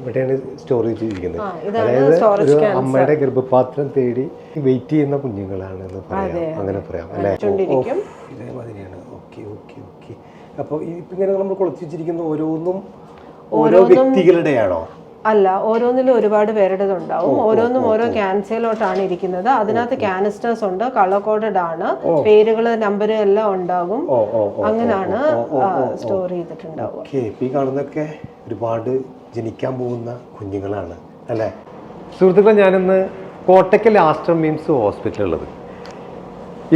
ഇവിടെയാണ് സ്റ്റോർ ചെയ്തിരിക്കുന്നത്. അതായത് ഒരു. അമ്മയുടെ ഗർഭപാത്രം തേടി വെയിറ്റ് ചെയ്യുന്ന കുഞ്ഞുങ്ങളാണ് എന്ന് പറയാം അങ്ങനെ പറയാം അല്ലേ? ഇതേമാതിരിയാണ്. Okay okay okay. അപ്പോൾ ഇപ്പം ഇങ്ങനെ നമ്മൾ കൊളുത്തി വെച്ചിരിക്കുന്ന ഓരോന്നും ഓരോ വ്യക്തികളുടെയാണോ? അല്ല ഓരോന്നിലും ഒരുപാട് പേരുടേത് ഉണ്ടാവും ഓരോന്നും ഓരോ ക്യാൻസറിലോട്ടാണ് ഇരിക്കുന്നത്. അതിനകത്ത് കാനിസ്റ്റേഴ്സ് ഉണ്ട് കളർ കോഡഡ് ആണ് പേരുകൾ നമ്പർ എല്ലാം ഉണ്ടാകും. അങ്ങനെയാണ് സ്റ്റോർ ചെയ്തിട്ടുണ്ടാവുക. ഒരുപാട് ജനിക്കാൻ പോകുന്ന കുഞ്ഞുങ്ങളാണ് അല്ലേ? സുഹൃത്തുക്കളെ ഞാനിന്ന് കോട്ടയ്ക്കൽ ആസ്റ്റർ മീംസ് ഹോസ്പിറ്റലുള്ളത്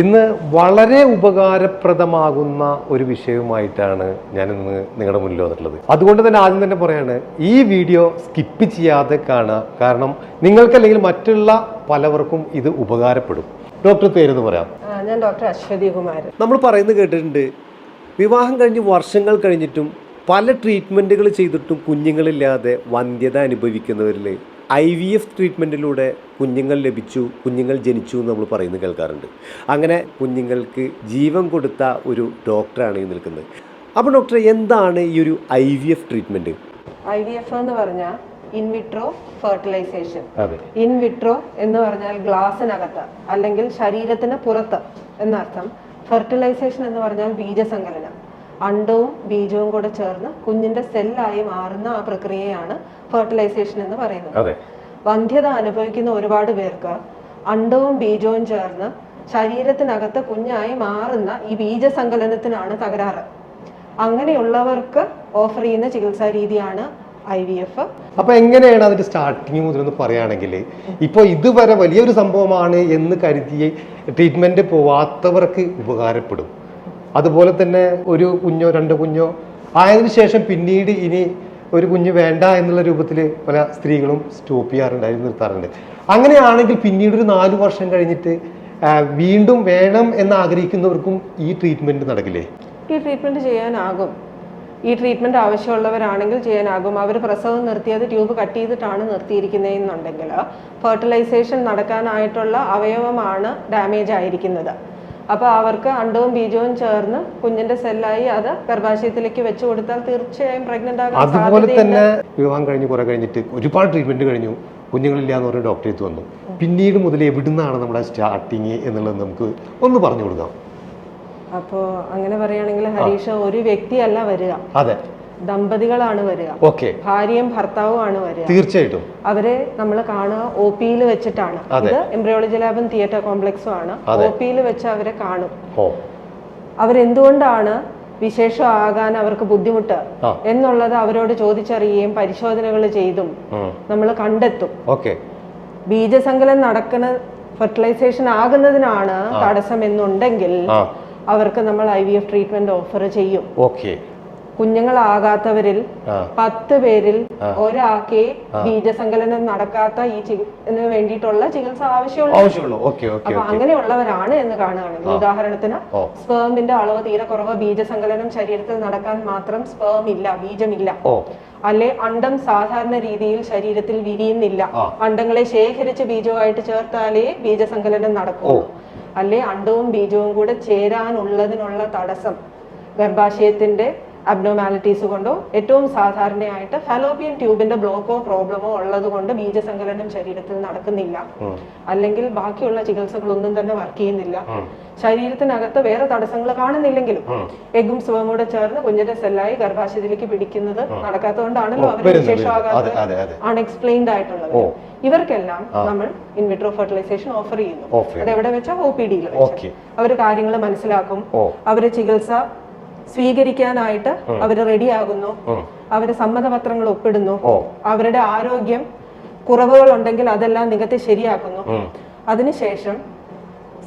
ഇന്ന് വളരെ ഉപകാരപ്രദമാകുന്ന ഒരു വിഷയവുമായിട്ടാണ് ഞാൻ ഇന്ന് നിങ്ങളുടെ മുന്നിൽ വന്നിട്ടുള്ളത്. അതുകൊണ്ട് തന്നെ ആദ്യം തന്നെ പറയാണ് ഈ വീഡിയോ സ്കിപ്പ് ചെയ്യാതെ കാണുക. കാരണം നിങ്ങൾക്കല്ലെങ്കിൽ മറ്റുള്ള പലവർക്കും ഇത് ഉപകാരപ്പെടും. ഡോക്ടർ പേരെന്ന് പറയാം. ഞാൻ ഡോക്ടർ അശ്വതി കുമാരൻ നമ്മൾ പറയുന്നത് കേട്ടിട്ടുണ്ട് വിവാഹം കഴിഞ്ഞ് വർഷങ്ങൾ കഴിഞ്ഞിട്ടും പല ട്രീറ്റ്മെന്റുകൾ ചെയ്തിട്ടും കുഞ്ഞുങ്ങളില്ലാതെ വന്ധ്യത അനുഭവിക്കുന്നവരിൽ ഐ വി എഫ് ട്രീറ്റ്മെന്റിലൂടെ കുഞ്ഞുങ്ങൾ ലഭിച്ചു കുഞ്ഞുങ്ങൾ ജനിച്ചു എന്ന് നമ്മൾ പറയുന്നത് കേൾക്കാറുണ്ട്. അങ്ങനെ കുഞ്ഞുങ്ങൾക്ക് ജീവൻ കൊടുത്ത ഒരു ഡോക്ടറാണ് ഈ നിൽക്കുന്നത്. അപ്പോൾ ഡോക്ടർ എന്താണ് ഈ ഒരു I V F treatment I V F എന്ന് പറഞ്ഞാൽ ഇൻവിട്രോ ഫെർട്ടിലൈസേഷൻ ഇൻവിട്രോ എന്ന് പറഞ്ഞാൽ ഗ്ലാസിനകത്ത് അല്ലെങ്കിൽ ശരീരത്തിന് പുറത്ത് എന്നർത്ഥം. ഫെർട്ടിലൈസേഷൻ എന്ന് പറഞ്ഞാൽ ബീജസങ്കലനം. അണ്ടവും ബീജവും കൂടെ ചേർന്ന് കുഞ്ഞിന്റെ സെല്ലായി മാറുന്ന ആ പ്രക്രിയയാണ് ഫെർട്ടിലൈസേഷൻ എന്ന് പറയുന്നത്. അതെ. വന്ധ്യത അനുഭവിക്കുന്ന ഒരുപാട് പേർക്ക് അണ്ടവും ബീജവും ചേർന്ന് ശരീരത്തിനകത്ത് കുഞ്ഞായി മാറുന്ന ഈ ബീജസങ്കലനത്തിനാണ് തകരാറ്. അങ്ങനെയുള്ളവർക്ക് ഓഫർ ചെയ്യുന്ന ചികിത്സാ രീതിയാണ് ഐ വി എഫ് അപ്പൊ എങ്ങനെയാണ് അതിന്റെ സ്റ്റാർട്ടിങ് മുതലൊന്ന് പറയുകയാണെങ്കിൽ ഇപ്പൊ ഇതുവരെ വലിയൊരു സംഭവമാണ് എന്ന് കരുതി ട്രീറ്റ്മെന്റ് പോവാത്തവർക്ക് ഉപകാരപ്പെടും? അതുപോലെ തന്നെ ഒരു കുഞ്ഞോ രണ്ട് കുഞ്ഞോ ആയതിനു ശേഷം പിന്നീട് ഇനി ഒരു കുഞ്ഞ് വേണ്ട എന്നുള്ള രൂപത്തിൽ പല സ്ത്രീകളും സ്റ്റോപ്പ് ചെയ്യാറുണ്ട് അതിൽ നിർത്താറുണ്ട്. അങ്ങനെയാണെങ്കിൽ പിന്നീട് ഒരു നാലു വർഷം കഴിഞ്ഞിട്ട് വീണ്ടും വേണം എന്ന് ആഗ്രഹിക്കുന്നവർക്കും ഈ ട്രീറ്റ്മെന്റ് നടക്കില്ലേ? ഈ ട്രീറ്റ്മെന്റ് ചെയ്യാനാകും. ഈ ട്രീറ്റ്മെന്റ് ആവശ്യമുള്ളവരാണെങ്കിൽ ചെയ്യാനാകും. അവർ പ്രസവം നിർത്തിയത് ട്യൂബ് കട്ട് ചെയ്തിട്ടാണ് നിർത്തിയിരിക്കുന്നതെന്നുണ്ടെങ്കിൽ ഫെർട്ടിലൈസേഷൻ നടക്കാനായിട്ടുള്ള അവയവമാണ് ഡാമേജ് ആയിരിക്കുന്നത്. അപ്പോൾ അവർക്ക് അണ്ടവും ബീജവും ചേർന്ന് കുഞ്ഞിന്റെ സെല്ലായി അത് ഗർഭാശയത്തിലേക്ക് വെച്ച് കൊടുത്താൽ തീർച്ചയായും പ്രഗ്നന്റ് ആകും അതുപോലെ തന്നെ വിവാഹം കഴിഞ്ഞ് കുറെ കഴിഞ്ഞിട്ട് ഒരുപാട് ട്രീറ്റ്മെന്റ് കഴിഞ്ഞു. കുഞ്ഞുങ്ങളില്ല എന്ന് പറഞ്ഞ ഡോക്ടറെ അടുത്ത് വന്നു. പിന്നീട് മുതൽ എവിടുന്നാണ് നമ്മുടെ സ്റ്റാർട്ടിങ് എന്നുള്ളത് നമുക്ക് ഒന്ന് പറഞ്ഞു കൊടുക്കാം. അപ്പോൾ അങ്ങനെ പറയുകയാണെങ്കിൽ ഹരീഷ ഒരു വ്യക്തിയല്ല വരിക. അതെ. ദമ്പതികളാണ് വരിക. ഓക്കെ ഭാര്യയും ഭർത്താവുമാണ് വരിക. തീർച്ചയായിട്ടും. അവരെ നമ്മൾ കാണുക ഒ പിയിൽ വെച്ചിട്ടാണ്. ഇത് എംബ്രിയോളജി ലാബും തിയേറ്റർ കോംപ്ലക്സും ആണ് ഒ പിയിൽ വെച്ച് അവരെ കാണും. അവരെന്തുകൊണ്ടാണ് വിശേഷം ആകാൻ അവർക്ക് ബുദ്ധിമുട്ട്? എന്നുള്ളത് അവരോട് ചോദിച്ചറിയുകയും പരിശോധനകൾ ചെയ്തും നമ്മൾ കണ്ടെത്തും. ഓക്കെ. ബീജസങ്കലം നടക്കുന്ന ഫെർട്ടിലൈസേഷൻ ആകുന്നതിനാണ് തടസ്സം എന്നുണ്ടെങ്കിൽ അവർക്ക് നമ്മൾ I V F treatment offer ചെയ്യും. ഓക്കെ. കുഞ്ഞുങ്ങളാകാത്തവരിൽ പത്ത് പേരിൽ ഒരാൾക്ക് ബീജസങ്കലനം നടക്കാത്ത ഈ ചികിത്സ വേണ്ടിയിട്ടുള്ള ചികിത്സ ആവശ്യമുള്ളൂ. അപ്പൊ അങ്ങനെയുള്ളവരാണ് എന്ന് കാണുകയാണെങ്കിൽ ഉദാഹരണത്തിന്. സ്പേമിന്റെ അളവ് തീരെ കുറവ് ബീജസങ്കലനം ശരീരത്തിൽ നടക്കാൻ മാത്രം സ്പേം ഇല്ല ബീജമില്ല. അല്ലെ അണ്ടം സാധാരണ രീതിയിൽ ശരീരത്തിൽ വിരിയുന്നില്ല. അണ്ടങ്ങളെ ശേഖരിച്ച് ബീജവുമായിട്ട് ചേർത്താലേ ബീജസങ്കലനം നടക്കൂ. അല്ലെ അണ്ടവും ബീജവും കൂടെ ചേരാനുള്ളതിനുള്ള തടസ്സം ഗർഭാശയത്തിന്റെ അബ്നോമാലിറ്റീസ് കൊണ്ടോ ഏറ്റവും സാധാരണയായിട്ട് ഫലോപ്പിയൻ ട്യൂബിന്റെ ബ്ലോക്കോ പ്രോബ്ലമോ ഉള്ളത് കൊണ്ട് ബീജസങ്കലനം ശരീരത്തിൽ നടക്കുന്നില്ല. അല്ലെങ്കിൽ ബാക്കിയുള്ള ചികിത്സകളൊന്നും തന്നെ വർക്ക് ചെയ്യുന്നില്ല. ശരീരത്തിനകത്ത് വേറെ തടസ്സങ്ങൾ കാണുന്നില്ലെങ്കിലും എഗും സുഖം കൂടെ ചേർന്ന് കുഞ്ഞിന്റെ സെല്ലായി ഗർഭാശയത്തിലേക്ക് പിടിക്കുന്നത് നടക്കാത്തതുകൊണ്ടാണല്ലോ അവർ അതെ അൺഎക്സ്പ്ലെയിൻഡ് ആയിട്ടുള്ളത്. ഇവർക്കെല്ലാം നമ്മൾ ഇൻവിട്രോ ഫെർട്ടിലൈസേഷൻ ഓഫർ ചെയ്യുന്നു. അതെവിടെ അത് എവിടെ വെച്ചാൽ ഒ പി ഡിയിൽ അവർ കാര്യങ്ങൾ മനസ്സിലാക്കും. അവരുടെ അവർ ചികിത്സ സ്വീകരിക്കാനായിട്ട് അവർ റെഡിയാകുന്നു. അവർ സമ്മതപത്രങ്ങൾ ഒപ്പിടുന്നു. അവരുടെ ആരോഗ്യം കുറവുകൾ ഉണ്ടെങ്കിൽ അതെല്ലാം നികത്തി ശരിയാക്കുന്നു. അതിനുശേഷം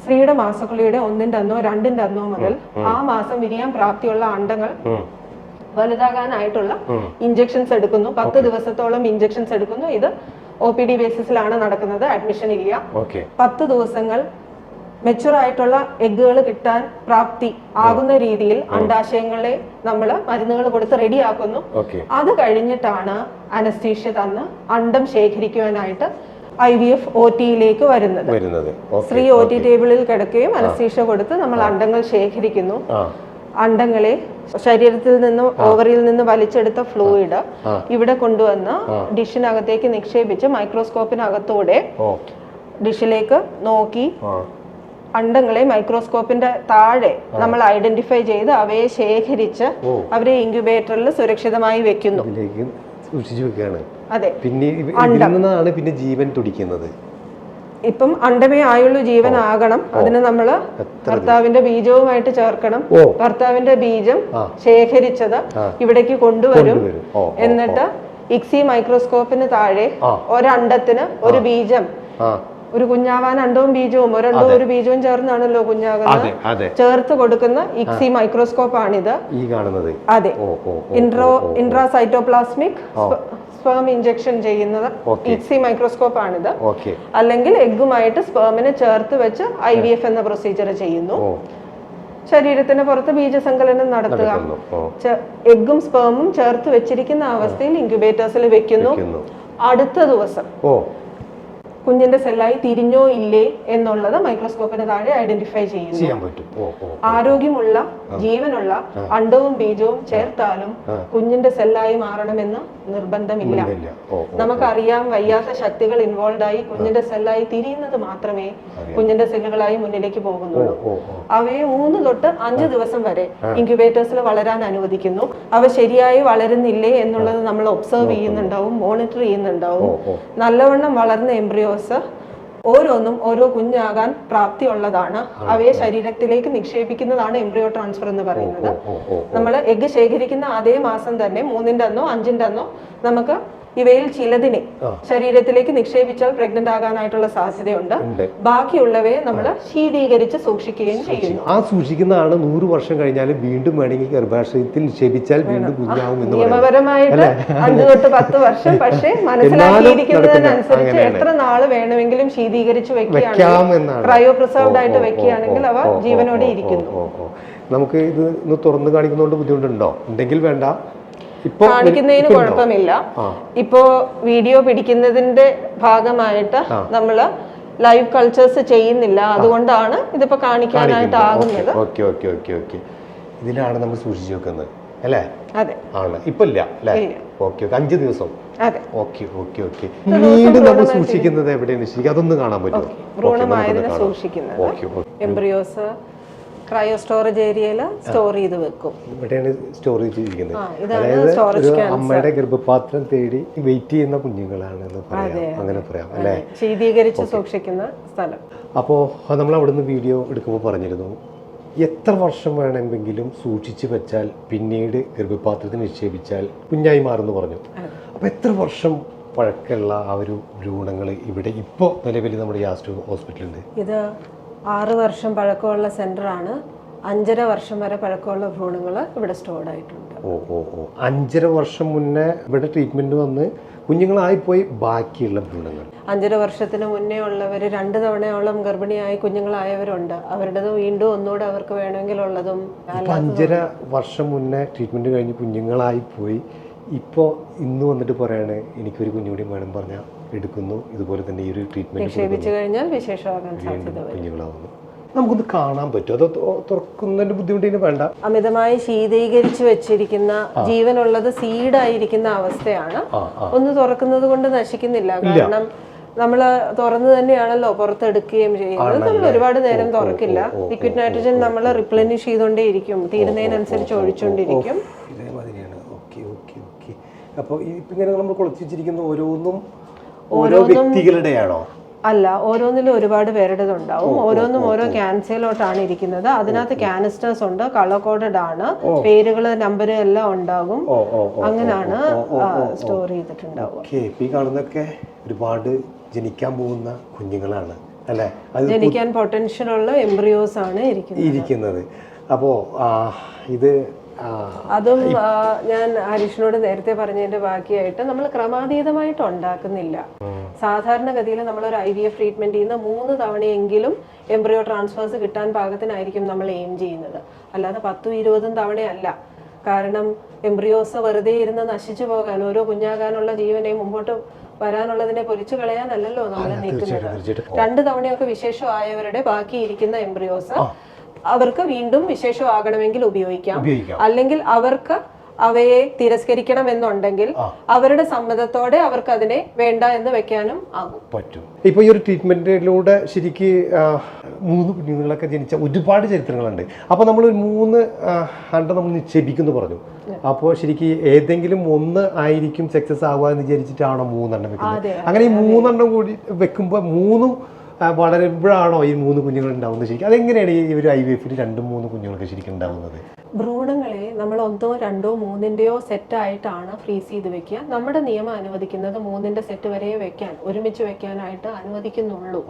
സ്ത്രീയുടെ മാസക്കുളിയുടെ ഒന്നിന്റെ അന്നോ രണ്ടിന്റെ അന്നോ മുതൽ ആ മാസം വിരിയാൻ പ്രാപ്തിയുള്ള അണ്ടങ്ങൾ. വലുതാകാനായിട്ടുള്ള ഇഞ്ചക്ഷൻസ് എടുക്കുന്നു. പത്ത് ദിവസത്തോളം ഇഞ്ചക്ഷൻസ് എടുക്കുന്നു. ഇത് ഒ പി ഡി ബേസിസിലാണ് നടക്കുന്നത്. അഡ്മിഷൻ ഇല്ല. പത്ത് ദിവസങ്ങൾ മെച്ചുർ ആയിട്ടുള്ള എഗ്ഗുകൾ കിട്ടാൻ പ്രാപ്തി ആകുന്ന രീതിയിൽ അണ്ടാശയങ്ങളെ നമ്മൾ മരുന്നുകൾ കൊടുത്ത് റെഡിയാക്കുന്നു. അത് കഴിഞ്ഞിട്ടാണ് അനസ്തീഷ്യ തന്ന് അണ്ടം ശേഖരിക്കുവാനായിട്ട് ഐ വി എഫ് ഒ ടിയിലേക്ക് വരുന്നത്. സ്ത്രീ ഒ ടി ടേബിളിൽ കിടക്കുകയും അനസ്തീഷ്യ കൊടുത്ത് നമ്മൾ അണ്ടങ്ങൾ ശേഖരിക്കുന്നു. അണ്ടങ്ങളെ ശരീരത്തിൽ നിന്ന് ഓവറിൽ നിന്ന് വലിച്ചെടുത്ത ഫ്ലൂയിഡ് ഇവിടെ കൊണ്ടുവന്ന് ഡിഷിനകത്തേക്ക് നിക്ഷേപിച്ച് മൈക്രോസ്കോപ്പിനകത്തൂടെ ഡിഷിലേക്ക് നോക്കി അണ്ടങ്ങളെ മൈക്രോസ്കോപ്പിന്റെ താഴെ നമ്മൾ ഐഡന്റിഫൈ ചെയ്ത് അവയെ ശേഖരിച്ച് അവരെ ഇൻക്യുബേറ്ററിൽ സുരക്ഷിതമായി വെക്കുന്നു. സൂക്ഷിച്ചു വെക്കുകയാണ്. അതെ. പിന്നെ പിന്നെ ജീവൻ തുടിക്കുന്നത്. ഇപ്പം അണ്ടമേ ആയുള്ളൂ ജീവനാകണം അതിന് നമ്മൾ ഭർത്താവിന്റെ ബീജവുമായിട്ട് ചേർക്കണം. ഭർത്താവിന്റെ ബീജം. ശേഖരിച്ചത് ഇവിടേക്ക് കൊണ്ടുവരും. എന്നിട്ട് ഇക്സി മൈക്രോസ്കോപ്പിന് താഴെ. ഒരണ്ടത്തിന് ഒരു ബീജം ഒരു കുഞ്ഞാവാൻ അണ്ടവും ബീജവും ഒരണ്ടവും ഒരു ബീജവും ചേർന്നാണല്ലോ കുഞ്ഞാകുന്നത്. ചേർത്ത് കൊടുക്കുന്ന ഇക്സി മൈക്രോസ്കോപ്പ് ആണിത് ഈ കാണുന്നത്. അതെ. Intro intra cytoplasmic sperm injection ചെയ്യുന്നത് ഇക്സി മൈക്രോസ്കോപ്പ് ആണിത് അല്ലെങ്കിൽ എഗ്ഗുമായിട്ട് സ്പേമിനെ ചേർത്ത് വെച്ച് ഐ വി എഫ് എന്ന പ്രൊസീജിയർ ചെയ്യുന്നു. ശരീരത്തിന് പുറത്ത് ബീജസങ്കലനം നടത്തുക. എഗ്ഗും സ്പേമും ചേർത്ത് വെച്ചിരിക്കുന്ന അവസ്ഥയിൽ ഇൻക്യുബേറ്റേഴ്സിൽ വെക്കുന്നു. അടുത്ത ദിവസം കുഞ്ഞിന്റെ സെല്ലായി തിരിഞ്ഞോ ഇല്ലേ എന്നുള്ളത് മൈക്രോസ്കോപ്പിന് താഴെ ഐഡന്റിഫൈ ചെയ്യുന്നു. പറ്റും. ആരോഗ്യമുള്ള ജീവനുള്ള അണ്ടവും ബീജവും ചേർത്താലും കുഞ്ഞിന്റെ സെല്ലായി മാറണമെന്ന് നിർബന്ധമില്ല. നമുക്കറിയാം വയ്യാത്ത ശക്തികൾ ഇൻവോൾവ് ആയി കുഞ്ഞിന്റെ സെല്ലായി തിരിയുന്നത് മാത്രമേ കുഞ്ഞിന്റെ സെല്ലുകളായി മുന്നിലേക്ക് പോകുന്നുള്ളൂ. അവയെ മൂന്ന് തൊട്ട് അഞ്ച് ദിവസം വരെ ഇൻക്യുബേറ്റേഴ്സിൽ വളരാൻ അനുവദിക്കുന്നു. അവ ശരിയായി വളരുന്നില്ലേ എന്നുള്ളത് നമ്മൾ ഒബ്സർവ് ചെയ്യുന്നുണ്ടാവും മോണിറ്റർ ചെയ്യുന്നുണ്ടാവും. നല്ലവണ്ണം വളർന്ന എംബ്രിയോസ് ഓരോന്നും ഓരോ കുഞ്ഞാകാൻ പ്രാപ്തിയുള്ളതാണ്. അവയെ ശരീരത്തിലേക്ക് നിക്ഷേപിക്കുന്നതാണ് എംബ്രിയോ ട്രാൻസ്ഫർ എന്ന് പറയുന്നത്. നമ്മൾ എഗ്ഗ് ശേഖരിക്കുന്ന അതേ മാസം തന്നെ മൂന്നിന്റെ അന്നോ അഞ്ചിന്റെ അന്നോ നമുക്ക് ഇവയിൽ ചിലതിനെ ശരീരത്തിലേക്ക് നിക്ഷേപിച്ചാൽ പ്രഗ്നന്റ് ആകാനായിട്ടുള്ള സാധ്യതയുണ്ട്. ബാക്കിയുള്ളവയെ നമ്മൾ ശീതീകരിച്ച് സൂക്ഷിക്കുകയും ചെയ്യുന്നു. ആ സൂക്ഷിക്കുന്നതാണ് നൂറ് വർഷം കഴിഞ്ഞാലും വീണ്ടും വേണമെങ്കിൽ ഗർഭാശയത്തിൽ നിക്ഷേപിച്ചാൽ വീണ്ടും കുഞ്ഞാവും എന്ന് നിയമപരമായിട്ട് അഞ്ചു തൊട്ട് പത്ത് വർഷം പക്ഷേ മനസ്സിലാക്കിയിരിക്കുന്നതിനനുസരിച്ച് എത്ര നാൾ വേണമെങ്കിലും ശീതീകരിച്ച് വെക്കുകയാണെങ്കിൽ ക്രയോ പ്രിസർവ്ഡ് ആയിട്ട് വെക്കുകയാണെങ്കിൽ അവ ജീവനോടെ ഇരിക്കുന്നു. നമുക്ക് ഇത് ഇന്ന് തുറന്നു കാണിക്കുന്നതുകൊണ്ട് ബുദ്ധിമുട്ടുണ്ടോ ഉണ്ടെങ്കിൽ വേണ്ട. കാണിക്കുന്നതിന് കുഴപ്പമില്ല. ഇപ്പോ വീഡിയോ പിടിക്കുന്നതിന്റെ ഭാഗമായിട്ട് നമ്മൾ ലൈവ് കൾച്ചേഴ്സ് ചെയ്യുന്നില്ല. അതുകൊണ്ടാണ് ഇതിപ്പോ കാണിക്കാനായിട്ട് ആകുന്നത്. Okay okay okay okay. ഇതിലാണ് നമ്മൾ സൂക്ഷിച്ചു വെക്കുന്നത്. അല്ലേ? അതെ. ആണ്. ഇപ്പൊ ഇല്ല അല്ലേ. Okay okay. അഞ്ച് ദിവസം. Okay okay okay. വീണ്ടും നമ്മൾ സൂക്ഷിക്കുന്നത് എവിടെയാണ് ശരിക്കും അതൊന്ന് കാണാൻ പറ്റുമോ? ഭ്രൂണമായതിനെ സൂക്ഷിക്കുന്നത്. എംബ്രിയോസ് ക്രയോ സ്റ്റോറേജ് ഏരിയയിൽ സ്റ്റോർ ചെയ്ത് വെക്കും. ഇവിടെയാണ് സ്റ്റോർ ചെയ്തിരിക്കുന്നത് അതായത് ഒരു അമ്മയുടെ ഗർഭപാത്രം തേടി വെയിറ്റ് ചെയ്യുന്ന കുഞ്ഞുങ്ങളാണ് എന്ന് പറയാം അങ്ങനെ പറയാം അല്ലേ? ശീതീകരിച്ച് സൂക്ഷിക്കുന്ന സ്ഥലം. അപ്പോ നമ്മൾ അവിടുന്ന് വീഡിയോ എടുക്കുമ്പോൾ പറഞ്ഞിരുന്നു എത്ര വർഷം വേണമെങ്കിലും സൂക്ഷിച്ചു വെച്ചാൽ പിന്നീട് ഗർഭപാത്രത്തിൽ നിക്ഷേപിച്ചാൽ കുഞ്ഞായി മാറുമെന്ന് പറഞ്ഞു. അപ്പോൾ എത്ര വർഷം പഴക്കമുള്ള ആ ഒരു ഭ്രൂണങ്ങൾ ഇവിടെ ഇപ്പോൾ നിലവിൽ നമ്മുടെ യാസ്റ്റു ഹോസ്പിറ്റലുണ്ട് ഇത് ആറ് വർഷം പഴക്കമുള്ള സെന്ററാണ്. അഞ്ചര വർഷം വരെ പഴക്കമുള്ള ഭ്രൂണങ്ങൾ ഇവിടെ സ്റ്റോർഡ് ആയിട്ടുണ്ട്. ഓ ഓ ഓ. അഞ്ചര വർഷം മുന്നേ ഇവിടെ ട്രീറ്റ്മെന്റ് വന്ന് കുഞ്ഞുങ്ങളായിപ്പോയി ബാക്കിയുള്ള ഭ്രൂണങ്ങൾ. അഞ്ചര വർഷത്തിന് മുന്നേ ഉള്ളവർ രണ്ട് തവണയോളം ഗർഭിണിയായി കുഞ്ഞുങ്ങളായവരുണ്ട്. അവരുടേത് വീണ്ടും ഒന്നുകൂടെ അവർക്ക് വേണമെങ്കിലുള്ളതും ഇപ്പൊ അഞ്ചര വർഷം മുന്നേ ട്രീറ്റ്മെന്റ് കഴിഞ്ഞ് കുഞ്ഞുങ്ങളായി പോയി ഇപ്പോൾ ഇന്ന് വന്നിട്ട് പറയാണ് എനിക്കൊരു കുഞ്ഞുകൂടി വേണം പറഞ്ഞാൽ എടുക്കുന്നു. ഇതുപോലെ തന്നെ ഈ ഒരു ട്രീറ്റ്മെന്റ് കഴിഞ്ഞാൽ കുഞ്ഞുങ്ങളാവുന്നു. നമുക്കൊന്ന് കാണാൻ പറ്റും. അത് തുറക്കുന്നതിന്റെ ബുദ്ധിമുട്ടിന് വേണ്ട. അമിതമായി ശീതീകരിച്ചു വെച്ചിരിക്കുന്ന ജീവനുള്ളത് സീഡായിരിക്കുന്ന അവസ്ഥയാണ്. ഒന്ന് തുറക്കുന്നത് കൊണ്ട് നശിക്കുന്നില്ല. കാരണം നമ്മൾ തുറന്നു തന്നെയാണല്ലോ പുറത്തെടുക്കുകയും ചെയ്യുന്നത്. നമ്മൾ ഒരുപാട് നേരം തുറക്കില്ല. ലിക്വിഡ് നൈട്രജൻ നമ്മൾ റിപ്ലനിഷ് ചെയ്തുകൊണ്ടേയിരിക്കും. തീരുന്നതിനനുസരിച്ച് ഒഴിച്ചുകൊണ്ടിരിക്കും. ഇതേമാതിരിയാണ്. Okay okay okay. അപ്പോൾ ഇപ്പം ഇങ്ങനെ നമ്മൾ കുളച്ച് വെച്ചിരിക്കുന്ന ഓരോന്നും ഓരോ വ്യക്തികളുടെയാണോ? അല്ല ഓരോന്നിലും ഒരുപാട് പേരുടേതുണ്ടാവും. ഓരോന്നും ഓരോ ക്യാൻസയിലോട്ടാണ് ഇരിക്കുന്നത്. അതിനകത്ത് കാനിസ്റ്റേഴ്സ് ഉണ്ട് കളർ കോഡഡ് ആണ് പേരുകൾ നമ്പർ എല്ലാം ഉണ്ടാകും. അങ്ങനെയാണ് സ്റ്റോർ ചെയ്തിട്ടുണ്ടാവുക. ഒരുപാട് ജനിക്കാൻ പോകുന്ന കുഞ്ഞുങ്ങളാണ് അല്ലേ? ജനിക്കാൻ പൊട്ടൻഷ്യൽ ഉള്ള എംബ്രിയോസ് ആണ് ഇരിക്കുന്നത്. അപ്പോ അപ്പോൾ ഇത് അതും ഞാൻ ഹരീഷിനോട് നേരത്തെ പറഞ്ഞതിന്റെ ബാക്കിയായിട്ട് നമ്മൾ ക്രമാതീതമായിട്ട് ഉണ്ടാക്കുന്നില്ല. സാധാരണഗതിയിൽ നമ്മൾ ഒരു ഐ വി എഫ് ട്രീറ്റ്മെന്റ് ചെയ്യുന്ന മൂന്ന് തവണയെങ്കിലും എംബ്രിയോ ട്രാൻസ്ഫേഴ്സ് കിട്ടാൻ പാകത്തിനായിരിക്കും നമ്മൾ എയിം ചെയ്യുന്നത്. അല്ലാതെ പത്തും ഇരുപതും തവണയല്ല. കാരണം എംബ്രിയോസ് വെറുതെ ഇരുന്ന് നശിച്ചു പോകാൻ ഓരോ കുഞ്ഞാകാനുള്ള ജീവനെ മുമ്പോട്ട് വരാനുള്ളതിനെ പൊരിച്ചു കളയാനല്ലല്ലോ നമ്മൾ നിൽക്കുന്നത് തീർച്ചയായിട്ടും രണ്ട് തവണയൊക്കെ വിശേഷമായവരുടെ ബാക്കിയിരിക്കുന്ന എംബ്രിയോസ് അവർക്ക് വീണ്ടും വിശേഷമാകണമെങ്കിൽ ഉപയോഗിക്കാം. ഉപയോഗിക്കാം. അല്ലെങ്കിൽ അവർക്ക് അവയെ തിരസ്കരിക്കണം എന്നുണ്ടെങ്കിൽ അവരുടെ സമ്മതത്തോടെ അവർക്ക് അതിനെ വേണ്ട എന്ന് വെക്കാനും ആകും. പറ്റും. ഇപ്പോൾ ഈ ഒരു ട്രീറ്റ്മെന്റിലൂടെ ശരിക്ക് മൂന്ന് കുഞ്ഞുങ്ങളൊക്കെ ജനിച്ച ഒരുപാട് ചരിത്രങ്ങളുണ്ട്. അപ്പോൾ നമ്മൾ ഒരു മൂന്ന് ഹണ്ട അണ്ട നമ്മൾ നിക്ഷേപിക്കുന്നു പറഞ്ഞു. അപ്പോൾ ശരിക്ക് ഏതെങ്കിലും ഒന്ന് ആയിരിക്കും സക്സസ് ആവുക എന്ന് വിചാരിച്ചിട്ടാണോ മൂന്നെണ്ണം വെക്കുന്നത്? അങ്ങനെ ഈ മൂന്നെണ്ണം കൂടി വെക്കുമ്പോൾ മൂന്നും വളരുമ്പോഴാണോ ഈ മൂന്ന് കുഞ്ഞുങ്ങൾ ഉണ്ടാവുന്നത് ശരിക്കും? അതെങ്ങനെയാണ് ഈ ഒരു ഐ വി എഫിൽ രണ്ടും മൂന്ന് കുഞ്ഞുങ്ങൾക്ക് ശരിക്കും ഉണ്ടാവുന്നത്? ഭ്രൂണങ്ങളെ നമ്മൾ ഒന്നോ രണ്ടോ മൂന്നിന്റെയോ സെറ്റായിട്ടാണ് ഫ്രീസ് ചെയ്ത് വെക്കുക. നമ്മുടെ നിയമം അനുവദിക്കുന്നത് മൂന്നിന്റെ സെറ്റ് വരെ വെക്കാൻ ഒരുമിച്ച് വെക്കാനായിട്ട് അനുവദിക്കുന്നുള്ളൂ.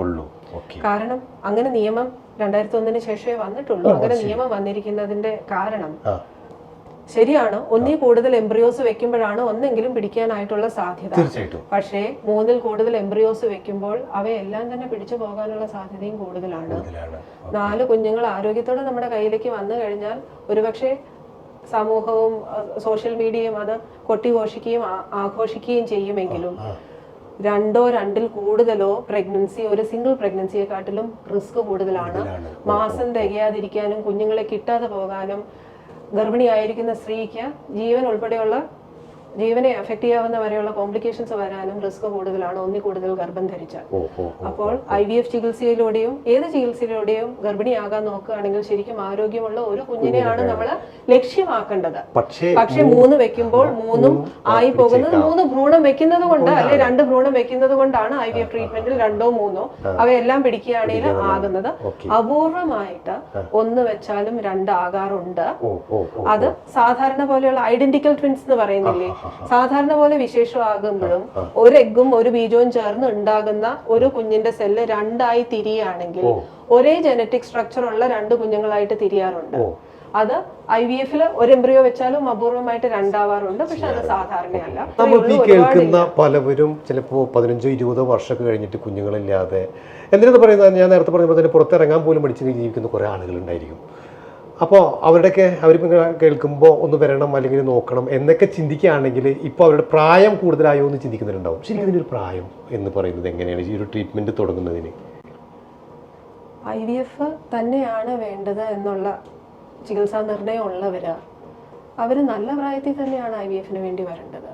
കാരണം അങ്ങനെ നിയമം രണ്ടായിരത്തി ഒന്നിന് ശേഷമേ വന്നിട്ടുള്ളൂ. അങ്ങനെ നിയമം വന്നിരിക്കുന്നതിന്റെ കാരണം ശരിയാണ്. ഒന്നിൽ കൂടുതൽ എംബ്രിയോസ് വെക്കുമ്പോഴാണ് ഒന്നെങ്കിലും പിടിക്കാനായിട്ടുള്ള സാധ്യത. തീർച്ചയായിട്ടും. പക്ഷേ മൂന്നിൽ കൂടുതൽ എംബ്രിയോസ് വെക്കുമ്പോൾ അവയെല്ലാം തന്നെ പിടിച്ചു പോകാനുള്ള സാധ്യതയും കൂടുതലാണ്. നാല് കുഞ്ഞുങ്ങൾ ആരോഗ്യത്തോടെ നമ്മുടെ കയ്യിലേക്ക് വന്നു കഴിഞ്ഞാൽ ഒരുപക്ഷെ സമൂഹവും സോഷ്യൽ മീഡിയയും അത് കൊട്ടിഘോഷിക്കുകയും ആഘോഷിക്കുകയും ചെയ്യുമെങ്കിലും രണ്ടോ രണ്ടിൽ കൂടുതലോ പ്രഗ്നൻസി ഒരു സിംഗിൾ പ്രഗ്നൻസിയെക്കാട്ടിലും റിസ്ക് കൂടുതലാണ്. മാസം തികയാതിരിക്കാനും കുഞ്ഞുങ്ങളെ കിട്ടാതെ പോകാനും ഗർഭിണിയായിരിക്കുന്ന സ്ത്രീക്ക് ജീവൻ ഉൾപ്പെടെയുള്ള ജീവനെ എഫക്ട് ചെയ്യാവുന്ന വരെയുള്ള കോംപ്ലിക്കേഷൻസ് വരാനും റിസ്ക് കൂടുതലാണ്. ഒന്നി കൂടുതൽ ഗർഭം ധരിച്ചാൽ. അപ്പോൾ ഐ വി എഫ് ചികിത്സയിലൂടെയും ഏത് ചികിത്സയിലൂടെയും ഗർഭിണിയാകാൻ നോക്കുകയാണെങ്കിൽ ശരിക്കും ആരോഗ്യമുള്ള ഒരു കുഞ്ഞിനെയാണ് നമ്മൾ ലക്ഷ്യമാക്കേണ്ടത്. പക്ഷേ മൂന്ന് വെക്കുമ്പോൾ മൂന്നും ആയി പോകുന്നത് മൂന്ന് ഭ്രൂണം വെക്കുന്നത് കൊണ്ട് അല്ലെ രണ്ട് ഭ്രൂണം വെക്കുന്നത് കൊണ്ടാണ് ഐ വി എഫ് ട്രീറ്റ്മെന്റിൽ രണ്ടോ മൂന്നോ അവയെല്ലാം പിടിക്കുകയാണെങ്കിൽ ആകുന്നത്. അപൂർവമായിട്ട് ഒന്ന് വെച്ചാലും രണ്ടാകാറുണ്ട്. അത് സാധാരണ പോലെയുള്ള ഐഡന്റിക്കൽ ട്വിൻസ് എന്ന് പറയുന്നില്ലേ? സാധാരണ പോലെ വിശേഷമാകുമ്പോഴും ഒരു എഗ്ഗും ഒരു ബീജവും ചേർന്ന് ഉണ്ടാകുന്ന ഒരു കുഞ്ഞിന്റെ സെല്ല് രണ്ടായി തിരിയാണെങ്കിൽ ഒരേ ജനറ്റിക് സ്ട്രക്ചർ ഉള്ള രണ്ട് കുഞ്ഞുങ്ങളായിട്ട് തിരിയാറുണ്ട്. അത് ഐ വി എഫിൽ ഒരു എംബ്രിയോ വെച്ചാലും അപൂർവമായിട്ട് രണ്ടാവാറുണ്ട്. പക്ഷെ അത് സാധാരണയല്ല. നമ്മൾ ഈ കേൾക്കുന്ന പലവരും ചിലപ്പോൾ പതിനഞ്ചോ ഇരുപതോ വർഷമൊക്കെ കഴിഞ്ഞിട്ട് കുഞ്ഞുങ്ങളില്ലാതെ എന്തിനാ പറയുന്നത്? ഞാൻ നേരത്തെ പറഞ്ഞ പോലെ തന്നെ പുറത്തിറങ്ങാൻ പോലും പഠിച്ച് ജീവിക്കുന്ന കുറേ ആളുകളുണ്ടായിരിക്കും അപ്പോൾ അവരുടെയൊക്കെ അവരിപ്പോൾ കേൾക്കുമ്പോൾ ഒന്ന് വരണം അല്ലെങ്കിൽ നോക്കണം എന്നൊക്കെ ചിന്തിക്കുകയാണെങ്കിൽ ഇപ്പോൾ അവരുടെ പ്രായം കൂടുതലായോ എന്ന് ചിന്തിക്കുന്നുണ്ടാവും. ശരിക്കും ഇതിനൊരു പ്രായം എന്ന് പറയുന്നത് എങ്ങനെയാണ്? ഈ ഒരു ട്രീറ്റ്മെന്റ് തുടങ്ങുന്നതിന്. ഐ വി എഫ് തന്നെയാണ് വേണ്ടത് എന്നുള്ള ചികിത്സാ നിർണയം ഉള്ളവര്. അവർ നല്ല പ്രായത്തിൽ തന്നെയാണ് ഐ വി എഫിന് വേണ്ടി വരേണ്ടത്.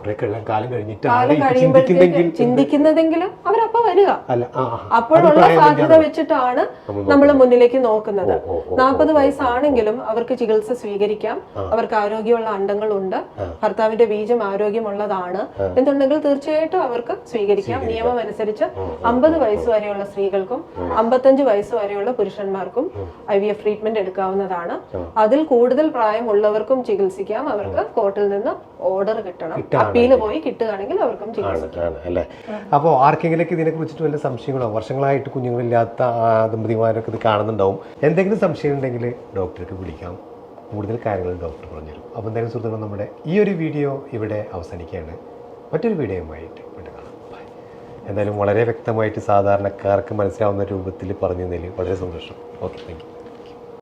കുറേ കഴിയാൻ കാലം ചിന്തിക്കുന്നെങ്കിൽ ചിന്തിക്കുന്നതെങ്കിലും അവരപ്പോ വരിക. അപ്പോഴുള്ള സാധ്യത വെച്ചിട്ടാണ് നമ്മൾ മുന്നിലേക്ക് നോക്കുന്നത്. നാൽപ്പത് വയസ്സാണെങ്കിലും അവർക്ക് ചികിത്സ സ്വീകരിക്കാം. അവർക്ക് ആരോഗ്യമുള്ള അണ്ടങ്ങളുണ്ട്. ഭർത്താവിന്റെ ബീജം ആരോഗ്യമുള്ളതാണ്. എന്നുണ്ടെങ്കിൽ തീർച്ചയായിട്ടും അവർക്ക് സ്വീകരിക്കാം. നിയമം അനുസരിച്ച് അമ്പത് വയസ്സ് വരെയുള്ള സ്ത്രീകൾക്കും അമ്പത്തഞ്ച് വയസ്സ് വരെയുള്ള പുരുഷന്മാർക്കും ഐ വി എഫ് ട്രീറ്റ്മെന്റ് എടുക്കാവുന്നതാണ്. അതിൽ കൂടുതൽ പ്രായമുള്ളവർക്കും ചികിത്സിക്കാം. അവർക്ക് കോർട്ടിൽ നിന്ന് ഓർഡർ കിട്ടണം. അപ്പീൽ പോയി കിട്ടുകയാണെങ്കിൽ അവർക്കും ചികിത്സിക്കാം. അല്ലേ? അപ്പോൾ ആർക്കെങ്കിലൊക്കെ ഇതിനെ കുറിച്ചിട്ട് വല്ല സംശയങ്ങളോ? വർഷങ്ങളായിട്ട് കുഞ്ഞുങ്ങളില്ലാത്ത ദമ്പതിമാരൊക്കെ ഇത് കാണുന്നുണ്ടാവും. എന്തെങ്കിലും സംശയം ഉണ്ടെങ്കിൽ ഡോക്ടർക്ക് വിളിക്കാം. കൂടുതൽ കാര്യങ്ങൾ ഡോക്ടർ പറഞ്ഞുതരും. അപ്പോൾ എന്തായാലും സുഹൃത്തുക്കൾ നമ്മുടെ ഈ ഒരു വീഡിയോ ഇവിടെ അവസാനിക്കുകയാണ്. മറ്റൊരു വീഡിയോയുമായിട്ട് വീണ്ടും കാണാം. എന്തായാലും വളരെ വ്യക്തമായിട്ട് സാധാരണക്കാർക്ക് മനസ്സിലാവുന്ന രൂപത്തിൽ പറഞ്ഞു തന്നതിൽ വളരെ സന്തോഷം. Okay thank you